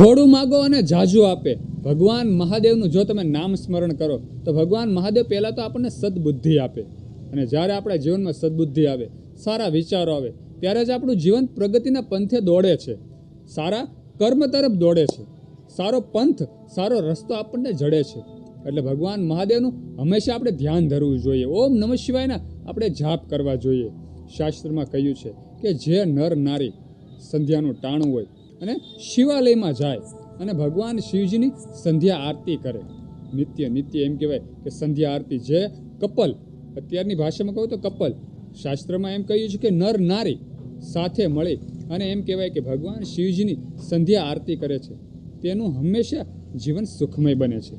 થોડું માગો અને જાજુ આપે. ભગવાન મહાદેવનું જો તમે નામ સ્મરણ કરો, તો ભગવાન મહાદેવ પહેલાં તો આપણને સદબુદ્ધિ આપે. અને જ્યારે આપણા જીવનમાં સદબુદ્ધિ આવે, સારા વિચારો આવે, ત્યારે જ આપણું જીવન પ્રગતિના પંથે દોડે છે. સારા કર્મ તરફ દોડે છે. સારો પંથ, સારો રસ્તો આપણને જડે છે. એટલે ભગવાન મહાદેવનું હંમેશા આપણે ધ્યાન ધરવું જોઈએ. ઓમ નમઃ શિવાયના આપણે જાપ કરવા જોઈએ. શાસ્ત્રમાં કહ્યું છે કે જે નર નારી સંધ્યાનું ટાણું હોય અને શિવાલયમાં જાય અને ભગવાન શિવજીની સંધ્યા આરતી કરે. નિત્ય નિત્ય એમ કહેવાય કે સંધ્યા આરતી જે કપલ, અત્યારની ભાષામાં કહું તો કપલ, શાસ્ત્રમાં એમ કહ્યું છે કે નર નારી સાથે મળી અને એમ કહેવાય કે ભગવાન શિવજીની સંધ્યા આરતી કરે છે. તેનું હંમેશા જીવન સુખમય બને છે.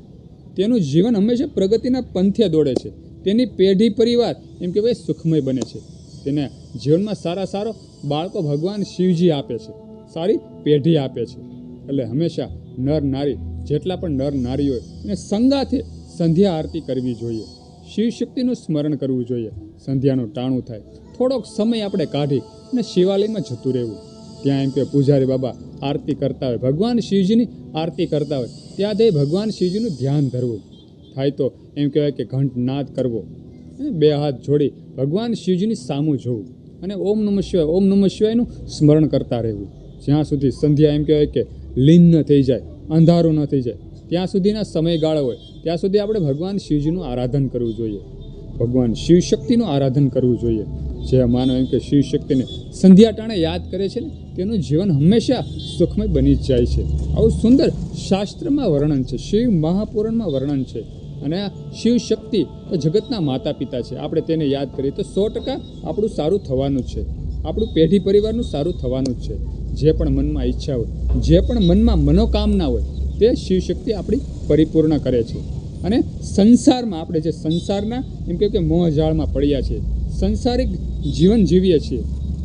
તેનું જીવન હંમેશા પ્રગતિના પંથે દોડે છે. તેની પેઢી પરિવાર એમ કહેવાય સુખમય બને છે. તેને જીવનમાં સારા સારો બાળકો ભગવાન શિવજી આપે છે. સારી પેઢી આપે છે. એટલે હંમેશા નર નારી, જેટલા પણ નર નારી હોય, એને સંગાથે સંધ્યા આરતી કરવી જોઈએ. શિવ શક્તિનું સ્મરણ કરવું જોઈએ. સંધ્યાનું ટાણું થાય. થોડોક સમય આપણે કાઢી અને શિવાલયમાં જતું રહેવું. ત્યાં એમ કે પૂજારી બાબા, આરતી કરતા હોય. ભગવાન શિવજીની આરતી કરતા હોય. ત્યાં જઈ ભગવાન શિવજીનું ધ્યાન ધરવું. થાય તો એમ કહેવાય કે ઘંટ નાદ કરવો. બે હાથ જોડી ભગવાન શિવજીની સામું જોવું. અને ઓમ નમઃ શિવાય, ઓમ નમઃ શિવાયનું સ્મરણ કરતા રહેવું. જ્યાં સુધી સંધ્યા એમ કહેવાય કે લીન ન થઈ જાય, અંધારું ન થઈ જાય, ત્યાં સુધીના સમયગાળો હોય, ત્યાં સુધી આપણે ભગવાન શિવજીનું આરાધન કરવું જોઈએ. ભગવાન શિવ શક્તિનું આરાધન કરવું જોઈએ. જે માનો એમ કે શિવ શક્તિને સંધ્યા ટાણે યાદ કરે છે ને, તેનું જીવન હંમેશા સુખમય બની જ જાય છે. આવું સુંદર શાસ્ત્રમાં વર્ણન છે, શિવ મહાપુરાણમાં વર્ણન છે. અને આ શિવ શક્તિ તો જગતના માતા પિતા છે. આપણે તેને યાદ કરીએ તો સો ટકા આપણું સારું થવાનું છે. આપણું પેઢી પરિવારનું સારું થવાનું જ છે. જે પણ મનમાં ઈચ્છા હોય, જે પણ મનમાં મનોકામના હોય, તે શિવ શક્તિ આપણી પરિપૂર્ણ કરે છે. અને સંસારમાં આપણે જે સંસારના, એમ કે મોહજાળમાં પડ્યા છે સંસારિક જીવન જીવીએ છીએ,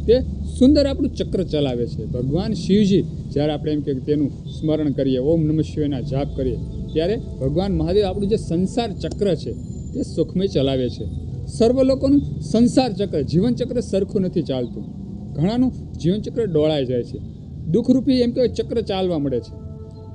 તે સુંદર આપણું ચક્ર ચલાવે છે. ભગવાન શિવજી જ્યારે આપણે એમ કે તેનું સ્મરણ કરીએ, ઓમ નમઃ શિવાયના જાપ કરીએ, ત્યારે ભગવાન મહાદેવ આપણું જે સંસાર ચક્ર છે, તે સુખમય ચલાવે છે. સર્વ લોકોનું સંસાર ચક્ર, જીવન ચક્ર સરખું નથી ચાલતું. ઘણાનું જીવનચક્ર ડોળાઈ જાય છે. દુઃખરૂપી એમ કહેવાય ચક્ર ચાલવા મળે છે.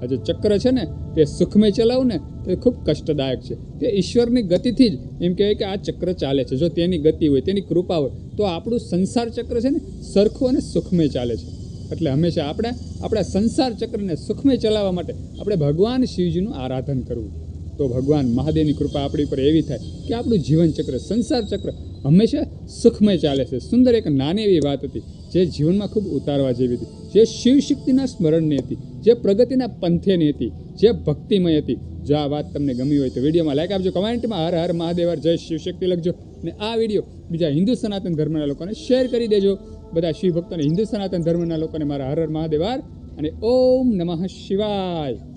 આ જે ચક્ર છે ને, તે સુખમય ચલાવવું ને, તે ખૂબ કષ્ટદાયક છે. તે ઈશ્વરની ગતિથી જ એમ કહેવાય કે આ ચક્ર ચાલે છે. જો તેની ગતિ હોય, તેની કૃપા હોય, તો આપણું સંસાર ચક્ર છે ને, સરખું અને સુખમય ચાલે છે. એટલે હંમેશા આપણે આપણા સંસાર ચક્રને સુખમય ચલાવવા માટે આપણે ભગવાન શિવજીનું આરાધન કરવું તો ભગવાન મહાદેવની કૃપા આપણી ઉપર એવી થાય કે આપણું જીવન ચક્ર, સંસાર ચક્ર હંમેશા સુખમય ચાલે છે. સુંદર એક નાની એવી વાત હતી જે જીવનમાં ખૂબ ઉતારવા જેવી હતી. જે શિવ શક્તિના સ્મરણની હતી, જે પ્રગતિના પંથેની હતી, જે ભક્તિમય હતી. જો આ વાત તમને ગમી હોય તો વિડીયોમાં લાઈક આપજો, કમેન્ટમાં હર હર મહાદેવ જય શિવ શક્તિ લખજો અને આ વીડિયો બીજા હિન્દુ સનાતન ધર્મના લોકોને શેર કરી દેજો. બધા શિવ ભક્તોને હિન્દુ સનાતન ધર્મના લોકોને મારા હર હર મહાદેવ અને ઓમ નમઃ શિવાય.